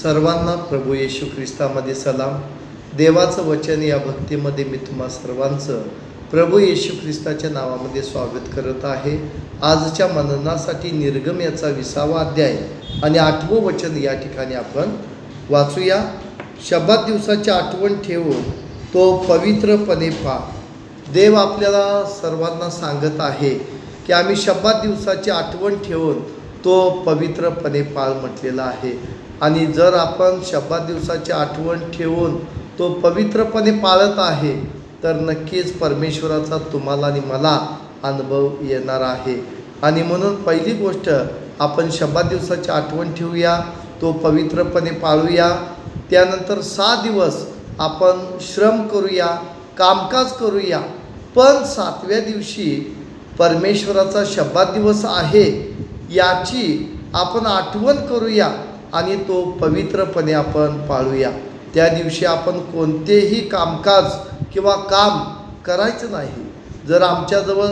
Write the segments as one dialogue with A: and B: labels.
A: सर्वांना प्रभू येशू ख्रिस्तामध्ये सलाम. देवाचं वचन या भक्तीमध्ये मी तुम्हा सर्वांचं प्रभू येशू ख्रिस्ताच्या नावामध्ये स्वागत करत आहे. आजच्या मननासाठी निर्गम याचा विसावा अध्याय आणि आठवं वचन या ठिकाणी आपण वाचूया. शब्दात दिवसाची आठवण ठेवून तो पवित्रपणे पा देव आपल्याला सर्वांना सांगत आहे की आम्ही शब्दात दिवसाची आठवण ठेवून तो पवित्रपणे पाळ म्हटलेला आहे. आणि जर आपण शब्दात दिवसाची आठवण ठेवून तो पवित्रपणे पाळत आहे तर नक्कीच परमेश्वराचा तुम्हाला आणि मला अनुभव येणार आहे. आणि म्हणून पहिली गोष्ट आपण शब्बा दिवसाची आठवण ठेवूया तो पवित्रपणे पाळूया. त्यानंतर सहा दिवस आपण श्रम करूया कामकाज करूया. पण सातव्या दिवशी परमेश्वराचा शब्दात दिवस आहे याची आपण आठवण करूया. आणि तो पवित्रपणे आपण पाळूया. त्या दिवशी आपण कोणतेही कामकाज किंवा काम करायचं नाही. जर आमच्याजवळ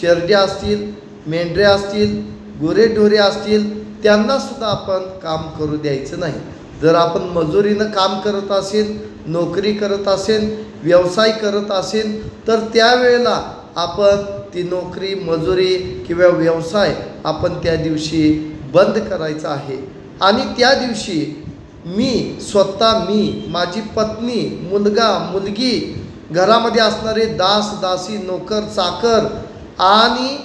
A: शेरड्या असतील मेंढऱ्या असतील गुरेढोरे असतील त्यांनासुद्धा आपण काम करू द्यायचं नाही. जर आपण मजुरीनं काम करत असेल नोकरी करत असेल व्यवसाय करत असेल तर त्यावेळेला आपण ती नोकरी मजुरी किंवा व्यवसाय आपण त्या दिवशी बंद करायचा आहे. आणि त्या दिवशी मी स्वतः मी माझी पत्नी मुलगा मुलगी घरामध्ये असणारे दास दासी नोकर चाकर आणि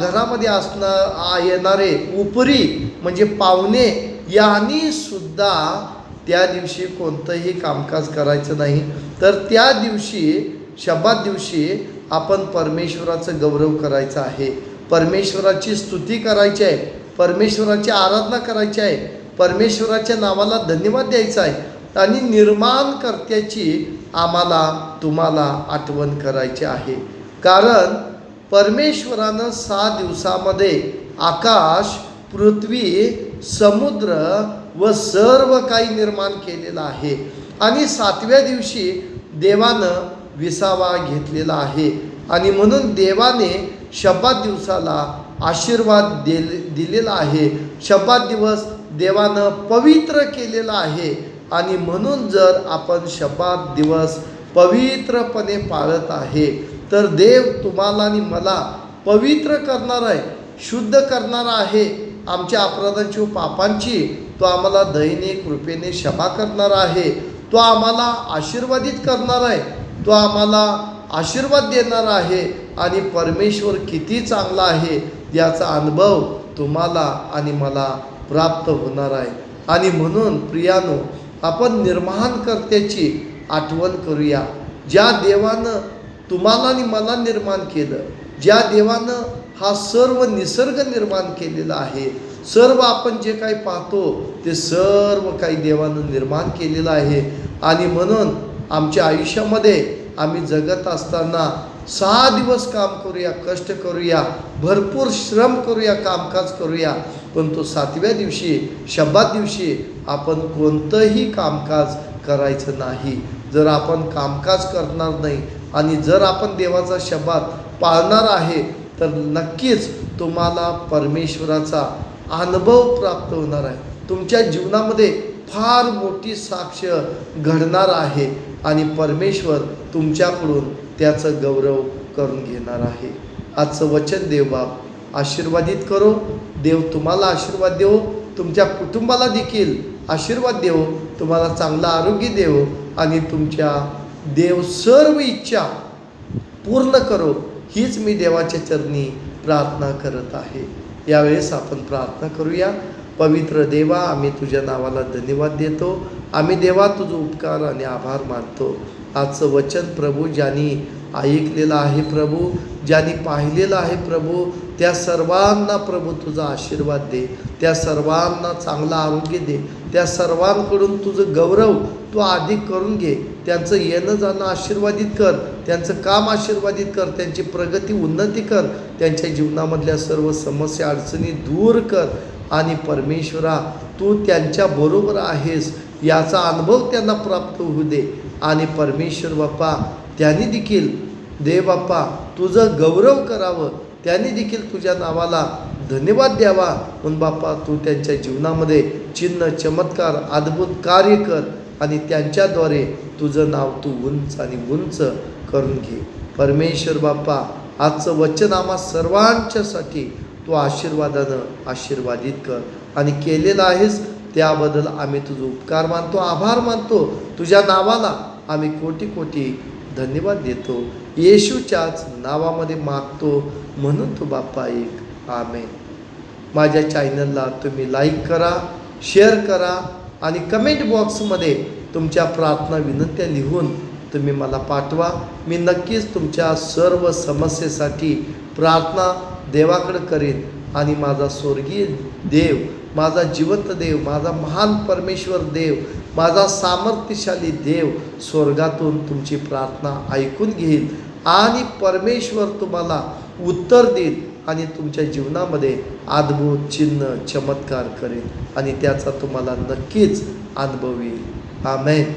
A: घरामध्ये असणं येणारे उपरी म्हणजे पाहुणे यांनी सुद्धा त्या दिवशी कोणतंही कामकाज करायचं नाही. तर त्या दिवशी शब्दात दिवशी आपण परमेश्वराचं गौरव करायचं आहे. परमेश्वराची स्तुती करायची आहे. परमेश्वराची आराधना करायची आहे. परमेश्वराच्या नावाला धन्यवाद द्यायचा आहे. आणि निर्माणकर्त्याची आम्हाला तुम्हाला आठवण करायची आहे. कारण परमेश्वरानं सहा दिवसामध्ये आकाश पृथ्वी समुद्र व सर्व काही निर्माण केलेलं आहे. आणि सातव्या दिवशी देवानं विसावा घेतलेला आहे. आणि म्हणून देवाने शब्दात दिवसाला आशीर्वाद दिल दिलेला आहे. शब्दात दिवस देवानं पवित्र केलेला आहे. आणि म्हणून जर आपण शब्दात दिवस पवित्रपणे पाळत आहे तर देव तुम्हाला आणि मला पवित्र करणार आहे शुद्ध करणार आहे. आमच्या अपराधांची व पापांची तो आम्हाला दैनिक कृपेने क्षमा करणार आहे. तो आम्हाला आशीर्वादित करणार आहे. तो आम्हाला आशीर्वाद देणार आहे. आणि परमेश्वर किती चांगला आहे. याचा अनुभव तुम्हाला आणि मला प्राप्त होणार आहे. आणि म्हणून प्रियानो आपण निर्माणकर्त्याची आठवण करूया. ज्या देवानं तुम्हाला आणि मला निर्माण केलं ज्या देवानं हा सर्व निसर्ग निर्माण केलेला आहे सर्व आपण जे काही पाहतो ते सर्व काही देवानं निर्माण केलेलं आहे. आणि म्हणून आमच्या आयुष्यामध्ये आम्ही जगत असताना सहा दिवस काम करूया कष्ट करूया भरपूर श्रम करूया कामकाज करूया पण तो सातव्या दिवशी शब्दात दिवशी आपण कोणतंही कामकाज करायचं नाही. जर आपण कामकाज करणार नाही आणि जर आपण देवाचा शब्दात पाळणार आहे तर नक्कीच तुम्हाला परमेश्वराचा अनुभव प्राप्त होणार आहे. तुमच्या जीवनामध्ये फार मोठी साक्ष घडणार आहे आणि परमेश्वर तुमच्याकडून त्याचं गौरव करून घेणार आहे. आजचं वचन देव बाप आशीर्वादित करो. देव तुम्हाला आशीर्वाद देव. तुमच्या कुटुंबाला देखील आशीर्वाद देव. तुम्हाला चांगलं आरोग्य देव. आणि तुमच्या देव सर्व इच्छा पूर्ण करो. हीच मी देवाच्या चरणी प्रार्थना करत आहे. यावेळेस आपण प्रार्थना करूया. पवित्र देवा आम्ही तुझ्या नावाला धन्यवाद देतो. आम्ही देवा तुझं उपकार आणि आभार मानतो. आजचं वचन प्रभू ज्यांनी ऐकलेलं आहे प्रभू ज्यांनी पाहिलेलं आहे प्रभू त्या सर्वांना प्रभू तुझा आशीर्वाद दे. त्या सर्वांना चांगलं आरोग्य दे. त्या सर्वांकडून तुझं गौरव तू अधिक करून घे. त्यांचं येणं जाणं आशीर्वादित कर. त्यांचं काम आशीर्वादित कर. त्यांची प्रगती उन्नती कर. त्यांच्या जीवनामधल्या सर्व समस्या अडचणी दूर कर. आणि परमेश्वरा तू त्यांच्याबरोबर आहेस याचा अनुभव त्यांना प्राप्त होऊ दे. आणि परमेश्वर बाप्पा त्यांनी देखील दे बाप्पा तुझं गौरव करावं. त्यांनी देखील तुझ्या नावाला धन्यवाद द्यावा. म्हणून बाप्पा तू त्यांच्या जीवनामध्ये चिन्ह चमत्कार अद्भुत कार्य कर आणि त्यांच्याद्वारे तुझं नाव तू उंच आणि उंच करून घे. परमेश्वर बाप्पा आजचं वचन आम्हा सर्वांच्यासाठी तू आशीर्वादानं आशीर्वादित कर. आणि केलेलं आहेस त्याबद्दल आम्ही तुझं उपकार मानतो आभार मानतो. तुझ्या नावाला आम्ही कोटी कोटी धन्यवाद देतो. येशूच्याच नावामध्ये मागतो. म्हणून तू बाप्पा एक आमेन. माझ्या चॅनलला तुम्ही लाईक करा शेअर करा आणि कमेंट बॉक्समध्ये तुमच्या प्रार्थना विनंत्या लिहून तुम्ही मला पाठवा. मी नक्कीच तुमच्या सर्व समस्येसाठी प्रार्थना देवाकडं करेन आणि माझा स्वर्गीय देव माझा जिवंत देव माझा महान परमेश्वर देव माझा सामर्थ्यशाली देव स्वर्गातून तुमची प्रार्थना ऐकून घेईल आणि परमेश्वर तुम्हाला उत्तर देईल आणि तुमच्या जीवनामध्ये अद्भुत चिन्ह चमत्कार करेल आणि त्याचा तुम्हाला नक्कीच अनुभव येईल. आमेन.